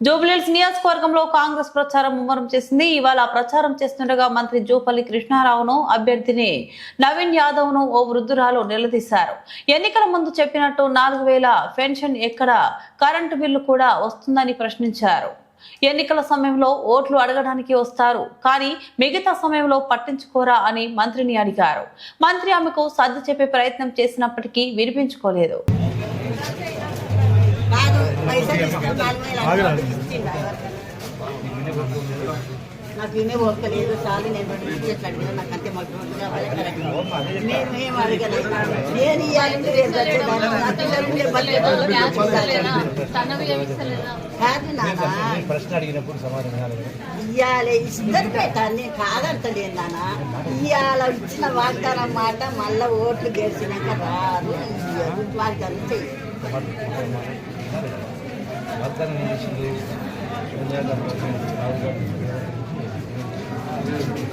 జూబ్లీహిల్స్ నియోజకవర్గంలో కాంగ్రెస్ ప్రచారం ముమ్మరం చేసింది. ఇవాళ ప్రచారం చేస్తుండగా మంత్రి జూపల్లి కృష్ణారావును అభ్యర్థిని నవీన్ యాదవ్ను ఓ వృద్ధురాలు నిలదీశారు. ఎన్నికల ముందు చెప్పినట్టు నాలుగు వేల పెన్షన్ ఎక్కడ కరెంటు బిల్లు కూడా వస్తుందని ప్రశ్నించారు. ఎన్నికల సమయంలో ఓట్లు అడగడానికి వస్తారు కానీ మిగతా సమయంలో పట్టించుకోరా అని మంత్రిని అడిగారు. మంత్రి ఆమెకు సర్ది చెప్పే ప్రయత్నం చేసినప్పటికీ వినిపించుకోలేదు. కాదు పైసలు ఇస్తే నాలుగు వేలు ఇచ్చిండు నాకు వినే చాలు నేను ఇచ్చేట్లు అడిగినా నాకు అంతే మాకు రోడ్డు కావాలి అడగలేదు నేను ఇవ్వాలంటే కాదు నాన్న ప్రశ్న అడిగినప్పుడు సమాధానం ఇయ్యాలే ఇద్దరు పెట్టాన్ని కాదంటలేదు నాన్న. ఇవాళ ఇచ్చిన వాగ్దానం మాట మళ్ళా ఓట్లు గెలిచినాక రాదు. వాగ్దానం చెయ్యి. వాగ్దానం చేసింది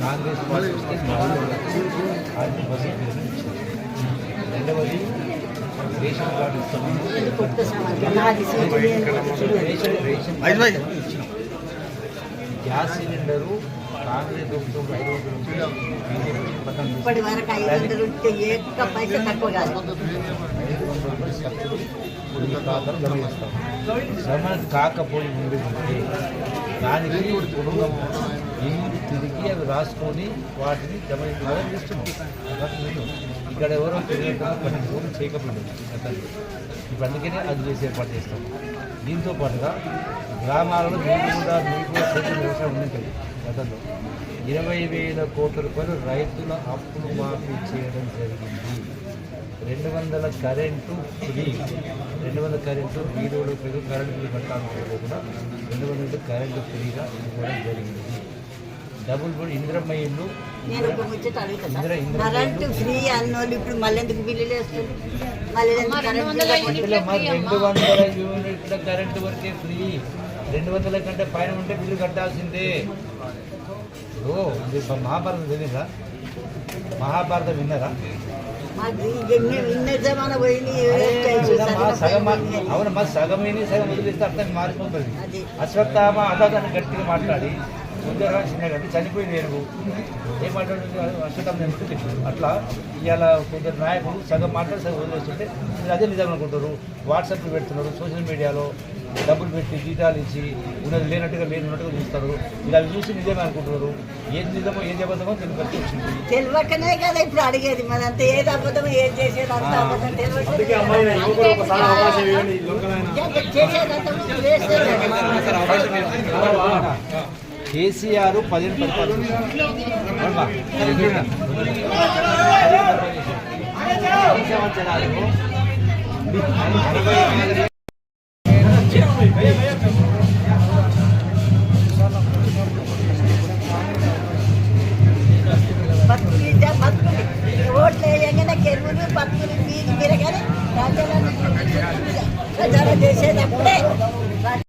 కాంగ్రెస్ పార్టీ రెండవది ration card ration ration gas cylinder Congress ప్రభుత్వం ఐదు వందల ఇప్పటి వరకు ఐదు వందలు ఉంటే ఏ పైసా తక్కువ కాదు. ఈ కాకపోయి ఉండి దానికి కుటుంబం ఇల్లు తిరిగి అవి రాసుకొని వాటిని జమ అదే ఇస్తున్నాం ఇక్కడ ఎవరో తెలియకుండా పన్నెండు చేయకపోయింది ఇప్పుడు అందుకనే అది చేసి ఏర్పాటు చేస్తాం దీంతో పాటుగా గ్రామాలలో నీళ్ళు కూడా నీళ్ళు కూడా వ్యవసాయం ఉంటుంది గతంలో ఇరవై వేల కోట్ల రూపాయలు రైతుల అప్పులు మాఫీ చేయడం జరిగింది. రెండు వందల కరెంటు ఫ్రీ. రెండు వందల కరెంటు వీధులు ఫ్రీ కరెంటు బిల్లు కట్టాలనుకుంటే కూడా రెండు వందల కరెంటు ఫ్రీగా ఇవ్వడం జరిగింది. డబుల్ బెడ్ ఇంద్రమ్మ ఇల్లు నేను ఒక ముచ్చట అడుగుతా ఇందిరా- ఇందిరా కరెంటు ఫ్రీ అన్నోళ్ళు ఇప్పుడు మళ్ళీ ఎందుకు బిల్లులు వేస్తుంది మళ్ళీ ఎందుకు కరెంటు బిల్లు ఇందులో మా రెండు వందల యూనిట్ల కరెంటు వరకే ఫ్రీ. రెండు వందల కంటే పైన ఉంటే బిల్లు కట్టాల్సిందే. ఇది మహాభారతం తెలియదా మహాభారతం విన్నారా? అవును మా సగం విని సగం వదిలిస్తే అర్థం మారిపోతుంది. అశ్వత్థామ అదాన్ని గట్టిగా మాట్లాడి ముందర చిన్నగా చనిపోయింది ఏనుగు. ఏం మాట్లాడుతుంది? అశ్వత్థామ నేను. అట్లా ఇవాళ కొందరు నాయకులు సగం మాట్లాడి సగం వదిలేస్తుంటే మీరు అదే నిజం అనుకుంటారు వాట్సాప్లో పెడుతున్నారు సోషల్ మీడియాలో. డబ్బులు పెట్టి జీతాలు ఇచ్చి ఉన్నది లేనట్టుగా లేనట్టుగా చూస్తారు. అవి చూసి నిజమే అనుకుంటున్నారు. ఏది నిజమో ఏది అబద్ధమో వచ్చింది. తెలియకనే కదా ఇప్పుడు అడిగేది. మనంతా ఏది అబద్ధం ఏది చేసేది అంత అబద్ధం కేసీఆర్ పదిహేను పరిపాలన సంవత్సరాలు मेरे घर